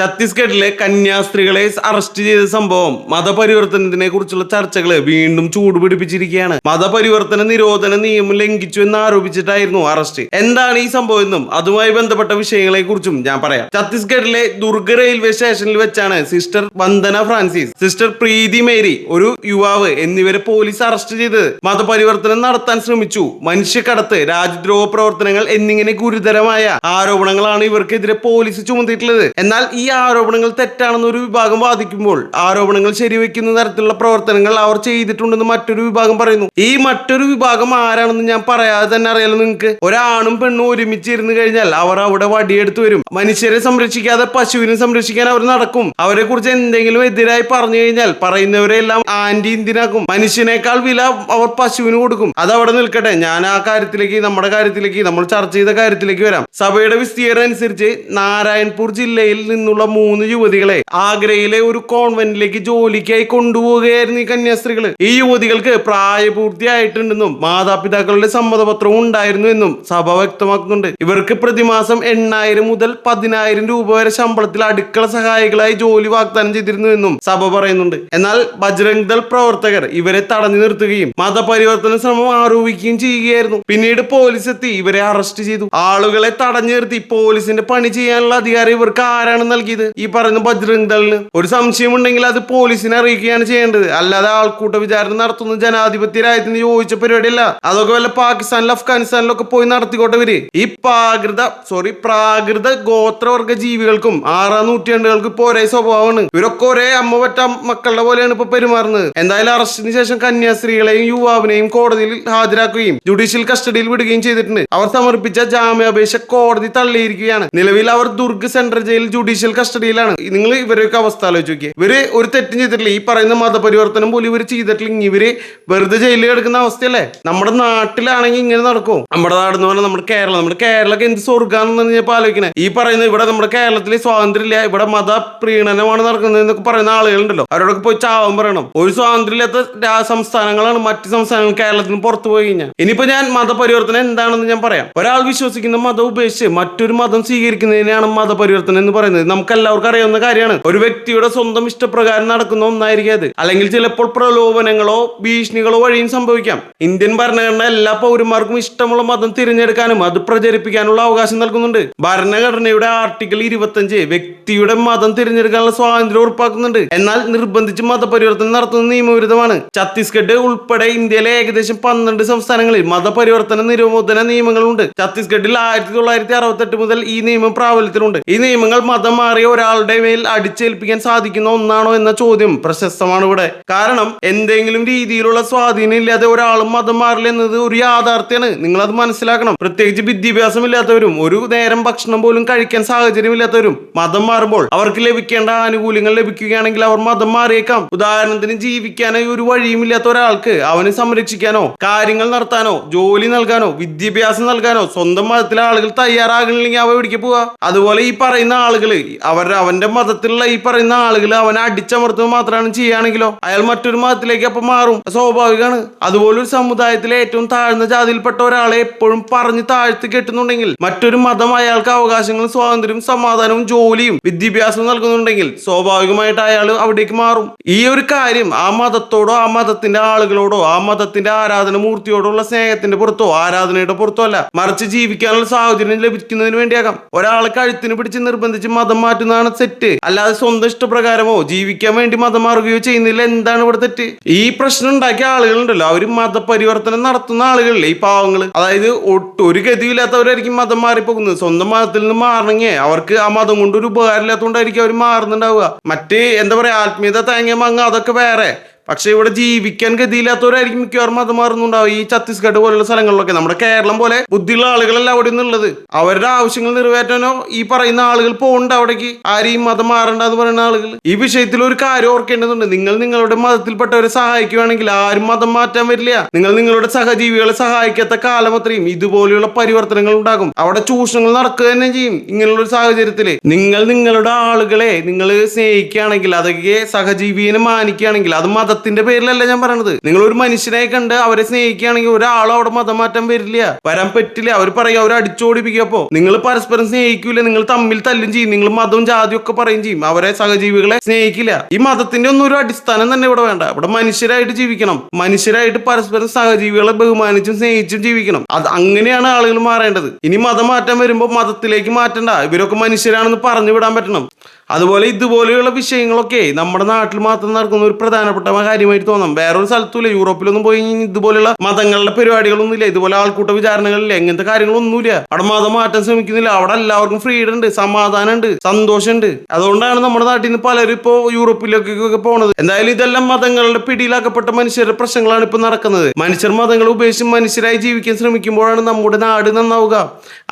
ഛത്തീസ്ഗഡിലെ കന്യാസ്ത്രീകളെ അറസ്റ്റ് ചെയ്ത സംഭവം മതപരിവർത്തനത്തിനെ കുറിച്ചുള്ള ചർച്ചകളെ വീണ്ടും ചൂടുപിടിപ്പിച്ചിരിക്കുകയാണ് മതപരിവർത്തന നിരോധന നിയമം ലംഘിച്ചു എന്ന് ആരോപിച്ചിട്ടായിരുന്നു അറസ്റ്റ് എന്താണ് ഈ സംഭവം എന്നും അതുമായി ബന്ധപ്പെട്ട വിഷയങ്ങളെ കുറിച്ചും ഞാൻ പറയാം. ഛത്തീസ്ഗഡിലെ ദുർഗ റെയിൽവേ സ്റ്റേഷനിൽ വെച്ചാണ് sister Vandana Francis sister Preethi Mary ഒരു യുവാവ് എന്നിവരെ പോലീസ് അറസ്റ്റ് ചെയ്തത്. മതപരിവർത്തനം നടത്താൻ ശ്രമിച്ചു. മനുഷ്യക്കടത്ത് രാജ്യദ്രോഹ പ്രവർത്തനങ്ങൾ എന്നിങ്ങനെ ഗുരുതരമായ ആരോപണങ്ങളാണ് ഇവർക്കെതിരെ പോലീസ് ചുമത്തിയിട്ടുള്ളത്. എന്നാൽ ഈ ആരോപണങ്ങൾ തെറ്റാണെന്ന് ഒരു വിഭാഗം വാദിക്കുമ്പോൾ ആരോപണങ്ങൾ ശരിവെക്കുന്ന തരത്തിലുള്ള പ്രവർത്തനങ്ങൾ അവർ ചെയ്തിട്ടുണ്ടെന്ന് മറ്റൊരു വിഭാഗം പറയുന്നു. ഈ മറ്റൊരു വിഭാഗം ആരാണെന്ന് ഞാൻ പറയാതെ തന്നെ അറിയാലോ നിങ്ങൾക്ക്? ഒരാണും പെണ്ണും ഒരുമിച്ച് ഇരുന്ന് കഴിഞ്ഞാൽ അവർ അവിടെ വടിയെടുത്ത് വരും. മനുഷ്യരെ സംരക്ഷിക്കാതെ പശുവിനെ സംരക്ഷിക്കാൻ അവർ നടക്കും. അവരെ കുറിച്ച് എന്തെങ്കിലും എതിരായി പറഞ്ഞു കഴിഞ്ഞാൽ പറയുന്നവരെല്ലാം ആന്റി ഇന്ത്യനാക്കും. മനുഷ്യനേക്കാൾ വില അവർ പശുവിന് കൊടുക്കും. അത് അവിടെ നിൽക്കട്ടെ. ഞാൻ ആ കാര്യത്തിലേക്ക് നമ്മുടെ കാര്യത്തിലേക്ക് നമ്മൾ ചർച്ച ചെയ്ത കാര്യത്തിലേക്ക് വരാം. സഭയുടെ വിസ്തീർണം അനുസരിച്ച് നാരായൺപൂർ ജില്ലയിൽ നിന്നുള്ള മൂന്ന് യുവതികളെ ആഗ്രയിലെ ഒരു കോൺവെന്റിലേക്ക് ജോലിക്കായി കൊണ്ടുപോവുകയായിരുന്നു ഈ കന്യാസ്ത്രീകൾ. ഈ യുവതികൾക്ക് പ്രായപൂർത്തിയായിട്ടുണ്ടെന്നും മാതാപിതാക്കളുടെ സമ്മതപത്രവും ഉണ്ടായിരുന്നു എന്നും സഭ വ്യക്തമാക്കുന്നുണ്ട്. ഇവർക്ക് പ്രതിമാസം എണ്ണായിരം മുതൽ പതിനായിരം രൂപ വരെ ശമ്പളത്തിൽ അടുക്കള സഹായികളായി ജോലി വാഗ്ദാനം ചെയ്തിരുന്നു എന്നും സഭ പറയുന്നുണ്ട്. എന്നാൽ ബജ്രംഗ് ദൾ പ്രവർത്തകർ ഇവരെ തടഞ്ഞു നിർത്തുകയും മതപരിവർത്തന ശ്രമം ആരോപിക്കുകയും ചെയ്യുകയായിരുന്നു. പിന്നീട് പോലീസ് എത്തി ഇവരെ അറസ്റ്റ് ചെയ്തു. ആളുകളെ തടഞ്ഞു നിർത്തി പോലീസിന്റെ പണി ചെയ്യാനുള്ള അധികാരം ഇവർക്ക് ആരാണ് നൽകിയത്. ഈ പറയുന്ന ബജ്രംഗ് ദളിന് ഒരു സംശയം ഉണ്ടെങ്കിൽ അത് പോലീസിനെ അറിയിക്കുകയാണ് ചെയ്യേണ്ടത്. അല്ലാതെ ആൾക്കൂട്ട വിചാരണ നടത്തുന്ന ജനാധിപത്യ രാജ്യത്തിന് യോജിച്ച പരിപാടിയല്ല. അതൊക്കെ വല്ല പാകിസ്ഥാനിലും അഫ്ഗാനിസ്ഥാനിലൊക്കെ പോയി നടത്തിക്കോട്ടെ വരെ ഈ പ്രാകൃത സോറി പ്രാകൃത ഗോത്രവർഗ ജീവികൾക്കും ആറാം നൂറ്റാണ്ടുകൾക്ക് ഇപ്പൊ ഒരേ സ്വഭാവമാണ്. ഇവരൊക്കെ ഒരേ അമ്മ പറ്റ മക്കളുടെ പോലെയാണ് ഇപ്പൊ പെരുമാറുന്നത്. എന്തായാലും അറസ്റ്റിന് ശേഷം കന്യാസ്ത്രീകളെയും യുവാവിനെയും കോടതിയിൽ ഹാജരാക്കുകയും ജുഡീഷ്യൽ കസ്റ്റഡിയിൽ വിടുകയും ചെയ്തിട്ടുണ്ട്. അവർ സമർപ്പിച്ച ജാമ്യാപേക്ഷ കോടതി തള്ളിയിരിക്കുകയാണ്. നിലവിൽ അവർ ദുർഗ് സെൻട്രൽ ജയിലിൽ ജുഡീഷ്യൽ കസ്റ്റഡിയിലാണ്. നിങ്ങൾ ഇവരൊക്കെ അവസ്ഥ ആലോചിച്ച് നോക്കിയേ. ഇവർ ഒരു തെറ്റും ചെയ്തിട്ടില്ല. ഈ പറയുന്ന മതപരിവർത്തനം പോലും ഇവർ ചെയ്തിട്ടില്ലെങ്കിൽ ഇവർ വെറുതെ ജയിലിൽ കിടക്കുന്ന അവസ്ഥയല്ലേ? നമ്മുടെ നാട്ടിലാണെങ്കിൽ ഇങ്ങനെ നടക്കും. നമ്മുടെ നാട് എന്ന് പറഞ്ഞാൽ നമ്മുടെ കേരളം. നമ്മുടെ കേരളമൊക്കെ എന്ത് സ്വർഗാണെന്ന് ഞാൻ ആലോചിക്കുന്നത് ഈ പറയുന്ന ഇവിടെ നമ്മുടെ കേരളത്തിൽ സ്വാതന്ത്ര്യമില്ല. ഇവിടെ മത പ്രീണനമാണ് നടക്കുന്നത് എന്നൊക്കെ പറയുന്ന ആളുകളുണ്ടല്ലോ. അവരോടൊക്കെ പോയി ചാവാൻ പറയണം. ഒരു സ്വാതന്ത്ര്യമില്ലാത്ത സംസ്ഥാനങ്ങളാണ് മറ്റ് സംസ്ഥാനങ്ങൾ കേരളത്തിൽ നിന്ന് പുറത്തു പോയി കഴിഞ്ഞാൽ ഇനിയിപ്പോ ഞാൻ മതപരിവർത്തനം എന്താണെന്ന് ഞാൻ പറയാം. ഒരാൾ വിശ്വസിക്കുന്ന മതം ഉപേക്ഷിച്ച് മറ്റൊരു മതം സ്വീകരിക്കുന്നതിനെയാണ് മതപരിവർത്തനം എന്ന് പറയുന്നത്. നമുക്ക് എല്ലാവർക്കും അറിയാവുന്ന കാര്യമാണ്. ഒരു വ്യക്തിയുടെ സ്വന്തം ഇഷ്ടപ്രകാരം നടക്കുന്ന ഒന്നായിരിക്കും അത്. അല്ലെങ്കിൽ ചിലപ്പോൾ പ്രലോഭനങ്ങളോ ഭീഷണികളോ വഴിയും സംഭവിക്കാം. ഇന്ത്യൻ ഭരണഘടന എല്ലാ പൗരന്മാർക്കും ഇഷ്ടമുള്ള മതം തിരഞ്ഞെടുക്കാനും അത് പ്രചരിപ്പിക്കാനുള്ള അവകാശം നൽകുന്നുണ്ട്. ഭരണഘടനയുടെ ആർട്ടിക്കിൾ ഇരുപത്തഞ്ച് വ്യക്തിയുടെ മതം തിരഞ്ഞെടുക്കാനുള്ള സ്വാതന്ത്ര്യം ഉറപ്പാക്കുന്നുണ്ട്. എന്നാൽ നിർബന്ധിച്ച് മതപരിവർത്തനം നടത്തുന്ന നിയമവിരുദ്ധമാണ്. ഛത്തീസ്ഗഡ് ഉൾപ്പെടെ ഇന്ത്യയിലെ ഏകദേശം പന്ത്രണ്ട് സംസ്ഥാനങ്ങളിൽ മതപരിവർത്തന നിരോധന നിയമങ്ങളുണ്ട്. ഛത്തീസ്ഗഡിൽ ആയിരത്തി തൊള്ളായിരത്തി അറുപത്തെട്ട് മുതൽ ഈ നിയമം പ്രാബല്യത്തിലുണ്ട്. ഈ നിയമങ്ങൾ മതം മാറിയ ഒരാളുടെ മേൽ അടിച്ചേൽപ്പിക്കാൻ സാധിക്കുന്ന ഒന്നാണോ എന്ന ചോദ്യം പ്രശസ്തമാണ് ഇവിടെ. കാരണം എന്തെങ്കിലും രീതിയിലുള്ള സ്വാധീനം ഇല്ലാതെ ഒരാളും മതം മാറില്ല എന്നത് ഒരു യാഥാർത്ഥ്യമാണ് നിങ്ങൾ അത് മനസ്സിലാക്കണം. പ്രത്യേകിച്ച് വിദ്യാഭ്യാസം ഇല്ലാത്തവരും ഒരു നേരം ഭക്ഷണം പോലും കഴിക്കാൻ സാഹചര്യം ഇല്ലാത്തവരും മതം മാറുമ്പോൾ അവർക്ക് ലഭിക്കേണ്ട ആനുകൂല്യങ്ങൾ ലഭിക്കുകയാണെങ്കിൽ അവർ മതം മാറിയേക്കാം. ഉദാഹരണത്തിന് ജീവിക്കാനായി ഒരു വഴിയും ഇല്ലാത്ത ഒരാൾക്ക് അവനെ സംരക്ഷിക്കാനോ കാര്യങ്ങൾ നടത്താനോ ജോലി നൽകാനോ വിദ്യാഭ്യാസം നൽകാനോ സ്വന്തം മതത്തിലെ ആളുകൾ തയ്യാറാകണില്ലെങ്കിൽ അവ എവിടേക്ക് പോവാ? അതുപോലെ ഈ പറയുന്ന ആളുകൾ അവർ അവന്റെ മതത്തിലുള്ള ഈ പറയുന്ന ആളുകൾ അവനെ അടിച്ചമർത്തുക മാത്രമാണ് ചെയ്യുകയാണെങ്കിലോ? അയാൾ മറ്റൊരു മതത്തിലേക്ക് അപ്പൊ മാറും. സ്വാഭാവികമാണ്. അതുപോലെ ഒരു സമുദായത്തിലെ ഏറ്റവും താഴ്ന്ന ജാതിയിൽപ്പെട്ട ഒരാളെ എപ്പോഴും പറഞ്ഞ് താഴ്ത്തി കെട്ടുന്നുണ്ടെങ്കിൽ മറ്റൊരു മതം അയാൾക്ക് അവകാശങ്ങളും സ്വാതന്ത്ര്യവും സമാധാനവും ജോലിയും വിദ്യാഭ്യാസവും നൽകുന്നുണ്ടെങ്കിൽ സ്വാഭാവികമായിട്ട് അയാൾ അവിടേക്ക് മാറും. ഈ ഒരു കാര്യം ആ മതത്തോടോ ആ മതത്തിന്റെ ആളുകളോടോ ആ മതത്തിന്റെ ആരാധന മൂർത്തിയോടുള്ള സ്നേഹത്തിന്റെ പുറത്തോ ആരാധനയുടെ പുറത്തോ അല്ല. മറിച്ച് ജീവിക്കാനുള്ള സാഹചര്യം ലഭിക്കുന്നതിന് വേണ്ടിയാകാം. ഒരാളെ കഴുത്തിന് പിടിച്ച് നിർബന്ധിച്ച് മതം മാറ്റുന്നതാണ് തെറ്റ്. അല്ലാതെ സ്വന്തം ഇഷ്ടപ്രകാരമോ ജീവിക്കാൻ വേണ്ടി മതം മാറുകയോ ചെയ്യുന്നില്ല. എന്താണ് ഇവിടെ തെറ്റ്? ഈ പ്രശ്നം ഉണ്ടാക്കിയ ആളുകളുണ്ടല്ലോ. അവർ മതപരിവർത്തനം നടത്തുന്ന ആളുകളില്ലേ ഈ പാവങ്ങൾ? അതായത് ഒട്ടും ഒരു ഗതിയില്ലാത്തവരായിരിക്കും മതം മാറിപ്പോകുന്നത്. സ്വന്തം മതത്തിൽ നിന്ന് മാറണമെങ്കിൽ അവർക്ക് ആ മതം കൊണ്ട് ഒരു ഉപകാരമില്ലാത്തതുകൊണ്ടായിരിക്കും അവർ മാറുന്നുണ്ടാവുക. മറ്റ് എന്താ പറയാ ആത്മീയത തേങ്ങ മങ്ങ അതൊക്കെ വേറെ. പക്ഷെ ഇവിടെ ജീവിക്കാൻ ഗതിയില്ലാത്തവരായിരിക്കും മിക്കവാറും മതം മാറുന്നുണ്ടാവും. ഈ ഛത്തീസ്ഗഡ് പോലുള്ള സ്ഥലങ്ങളിലൊക്കെ. നമ്മുടെ കേരളം പോലെ ബുദ്ധിയുള്ള ആളുകളല്ല അവിടെ നിന്നുള്ളത് അവരുടെ ആവശ്യങ്ങൾ നിറവേറ്റാനോ ഈ പറയുന്ന ആളുകൾ പോകണ്ട അവിടേക്ക്. ആരെയും മതം മാറണ്ട എന്ന് പറയുന്ന ആളുകൾ. ഈ വിഷയത്തിൽ ഒരു കാര്യം ഓർക്കേണ്ടതുണ്ട്. നിങ്ങൾ നിങ്ങളുടെ മതത്തിൽപ്പെട്ടവരെ സഹായിക്കുകയാണെങ്കിൽ ആരും മതം മാറ്റാൻ വരില്ല. നിങ്ങൾ നിങ്ങളുടെ സഹജീവികളെ സഹായിക്കാത്ത കാലം അത്രയും. ഇതുപോലെയുള്ള പരിവർത്തനങ്ങൾ ഉണ്ടാകും. അവിടെ ചൂഷണങ്ങൾ നടക്കുക തന്നെ ചെയ്യും. ഇങ്ങനെയുള്ള ഒരു സാഹചര്യത്തിൽ നിങ്ങൾ നിങ്ങളുടെ ആളുകളെ നിങ്ങൾ സ്നേഹിക്കുകയാണെങ്കിൽ അതൊക്കെ സഹജീവിയെ മാനിക്കുകയാണെങ്കിൽ അത് മത മതത്തിന്റെ പേരിലല്ല ഞാൻ പറയണത്. നിങ്ങൾ ഒരു മനുഷ്യനെ കണ്ട് അവരെ സ്നേഹിക്കുകയാണെങ്കിൽ ഒരാളും അവിടെ മതം മാറ്റം വരില്ല. വരാൻ പറ്റില്ല. അവർ പറയും അവർ അടിച്ചോടിപ്പിക്കപ്പോ നിങ്ങൾ പരസ്പരം സ്നേഹിക്കൂല. നിങ്ങൾ തമ്മിൽ തല്ലും ചെയ്യും. നിങ്ങൾ മതവും ജാതിയും ഒക്കെ പറയും ചെയ്യും. അവരെ സഹജീവികളെ സ്നേഹിക്കില്ല. ഈ മതത്തിന്റെ ഒന്നും ഒരു അടിസ്ഥാനം തന്നെ ഇവിടെ വേണ്ട. ഇവിടെ മനുഷ്യരായിട്ട് ജീവിക്കണം. മനുഷ്യരായിട്ട് പരസ്പരം സഹജീവികളെ ബഹുമാനിച്ചും സ്നേഹിച്ചും ജീവിക്കണം. അത് അങ്ങനെയാണ് ആളുകൾ മാറേണ്ടത്. ഇനി മതം മാറ്റം വരുമ്പോൾ മതത്തിലേക്ക് മാറ്റണ്ട. ഇവരൊക്കെ മനുഷ്യരാണെന്ന് പറഞ്ഞു വിടാൻ പറ്റണം. അതുപോലെ ഇതുപോലെയുള്ള വിഷയങ്ങളൊക്കെ നമ്മുടെ നാട്ടിൽ മാത്രം നടക്കുന്ന ഒരു പ്രധാനപ്പെട്ട കാര്യമായിട്ട് തോന്നാം. വേറൊരു സ്ഥലത്തുമില്ല. യൂറോപ്പിലൊന്നും പോയി കഴിഞ്ഞാൽ ഇതുപോലെയുള്ള മതങ്ങളുടെ പരിപാടികളൊന്നും ഇല്ല ഇതുപോലെ ആൾക്കൂട്ട വിചാരണകളില്ല. ഇങ്ങനത്തെ കാര്യങ്ങളൊന്നുമില്ല. അവിടെ മതം മാറ്റാൻ ശ്രമിക്കുന്നില്ല. അവിടെ എല്ലാവർക്കും ഫ്രീഡം ഉണ്ട് സമാധാനം ഉണ്ട് സന്തോഷമുണ്ട് അതുകൊണ്ടാണ് നമ്മുടെ നാട്ടിൽ നിന്ന് പലരും ഇപ്പോൾ യൂറോപ്പിലേക്കൊക്കെ പോണത്. എന്തായാലും ഇതെല്ലാം മതങ്ങളുടെ പിടിയിലാക്കപ്പെട്ട മനുഷ്യരുടെ പ്രശ്നങ്ങളാണ് ഇപ്പൊ നടക്കുന്നത്. മനുഷ്യർ മതങ്ങൾ ഉപേക്ഷിച്ച് മനുഷ്യരായി ജീവിക്കാൻ ശ്രമിക്കുമ്പോഴാണ് നമ്മുടെ നാട് നന്നാവുക.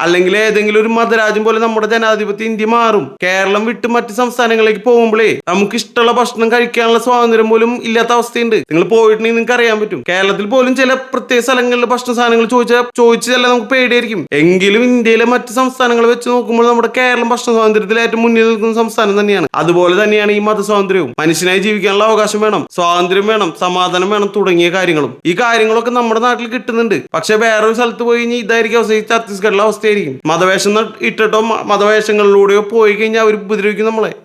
അല്ലെങ്കിൽ ഏതെങ്കിലും ഒരു മതരാജ്യം പോലെ നമ്മുടെ ജനാധിപത്യ ഇന്ത്യ മാറും. കേരളം വിട്ട് മറ്റ് സംസ്ഥാനങ്ങളിലേക്ക് പോകുമ്പോഴേ നമുക്ക് ഇഷ്ടമുള്ള ഭക്ഷണം കഴിക്കാനുള്ള സ്വാതന്ത്ര്യം പോലും ഇല്ലാത്ത അവസ്ഥയുണ്ട്. നിങ്ങൾ പോയിട്ടുണ്ടെങ്കിൽ നിങ്ങൾക്ക് അറിയാൻ പറ്റും. കേരളത്തിൽ പോലും ചില പ്രത്യേക സ്ഥലങ്ങളിൽ ഭക്ഷണ സാധനങ്ങൾ ചോദിച്ചാൽ ചോദിച്ചതല്ല നമുക്ക് പേടിയായിരിക്കും. എങ്കിലും ഇന്ത്യയിലെ മറ്റ് സംസ്ഥാനങ്ങൾ വെച്ച് നോക്കുമ്പോൾ നമ്മുടെ കേരളം ഭക്ഷണ സ്വാതന്ത്ര്യത്തിൽ ഏറ്റവും മുന്നിൽ നിൽക്കുന്ന സംസ്ഥാനം തന്നെയാണ്. അതുപോലെ തന്നെയാണ് ഈ മത സ്വാതന്ത്ര്യവും മനുഷ്യനായി ജീവിക്കാനുള്ള അവകാശം വേണം സ്വാതന്ത്ര്യം വേണം സമാധാനം വേണം തുടങ്ങിയ കാര്യങ്ങളും. ഈ കാര്യങ്ങളൊക്കെ നമ്മുടെ നാട്ടിൽ കിട്ടുന്നുണ്ട്. പക്ഷെ വേറൊരു സ്ഥലത്ത് പോയി കഴിഞ്ഞാൽ ഇതായിരിക്കും അവസ്ഥ. ഛത്തീസ്ഗഡിലെ അവസ്ഥയായിരിക്കും. മതവേഷം ഇട്ടിട്ടോ മതവേഷങ്ങളിലൂടെയോ പോയി കഴിഞ്ഞാൽ അവർ ഉപദ്രവിക്കും നമ്മളെ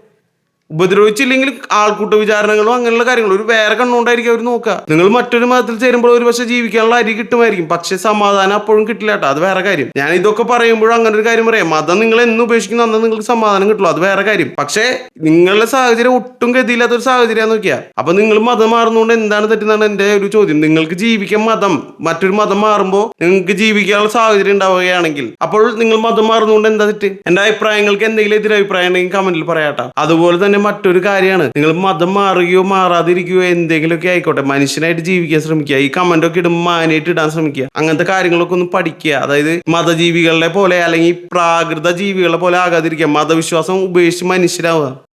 ഉപദ്രവിച്ചില്ലെങ്കിൽ ആൾക്കൂട്ട വിചാരണകളും അങ്ങനെയുള്ള കാര്യങ്ങളും ഒരു വേറെ കണ്ണുകൊണ്ടായിരിക്കും അവർ നോക്കുക. നിങ്ങൾ മറ്റൊരു മതത്തിൽ ചേരുമ്പോൾ ഒരു പക്ഷേ ജീവിക്കാനുള്ള അരി കിട്ടുമായിരിക്കും. പക്ഷെ സമാധാനം അപ്പോഴും കിട്ടില്ല കേട്ടോ. അത് വേറെ കാര്യം. ഞാൻ ഇതൊക്കെ പറയുമ്പോഴും അങ്ങനെ ഒരു കാര്യം പറയാം. മതം നിങ്ങൾ എന്ന് ഉപേക്ഷിക്കുന്ന അന്ന് നിങ്ങൾക്ക് സമാധാനം കിട്ടുള്ളൂ. അത് വേറെ കാര്യം. പക്ഷേ നിങ്ങളുടെ സാഹചര്യം ഒട്ടും ഗതിയില്ലാത്ത ഒരു സാഹചര്യം നോക്കിയാ. അപ്പൊ നിങ്ങൾ മതം മാറുന്നതുകൊണ്ട് എന്താണ് തെറ്റെന്നാണ് എന്റെ ഒരു ചോദ്യം. നിങ്ങൾക്ക് ജീവിക്കാൻ മതം മറ്റൊരു മതം മാറുമ്പോൾ നിങ്ങൾക്ക് ജീവിക്കാനുള്ള സാഹചര്യം ഉണ്ടാവുകയാണെങ്കിൽ അപ്പോൾ നിങ്ങൾ മതം മാറുന്നതുകൊണ്ട് എന്താ തെറ്റ്? എന്റെ അഭിപ്രായങ്ങൾക്ക് എന്തെങ്കിലും എതിരഭിപ്രായം ഉണ്ടെങ്കിൽ കമന്റിൽ പറയാട്ടോ അതുപോലെ തന്നെ മറ്റൊരു കാര്യമാണ്. നിങ്ങൾ മതം മാറുകയോ മാറാതിരിക്കുകയോ എന്തെങ്കിലുമൊക്കെ ആയിക്കോട്ടെ. മനുഷ്യനായിട്ട് ജീവിക്കാൻ ശ്രമിക്കുക. ഈ കമന്റ് ഒക്കെ ഇടുമ്പോൾ മാനായിട്ട് ഇടാൻ ശ്രമിക്കുക. അങ്ങനത്തെ കാര്യങ്ങളൊക്കെ ഒന്ന് പഠിക്കുക. അതായത് മതജീവികളെ പോലെ അല്ലെങ്കിൽ പ്രാകൃത ജീവികളെ പോലെ ആകാതിരിക്കുക. മതവിശ്വാസം ഉപേക്ഷിച്ച് മനുഷ്യരാവുക.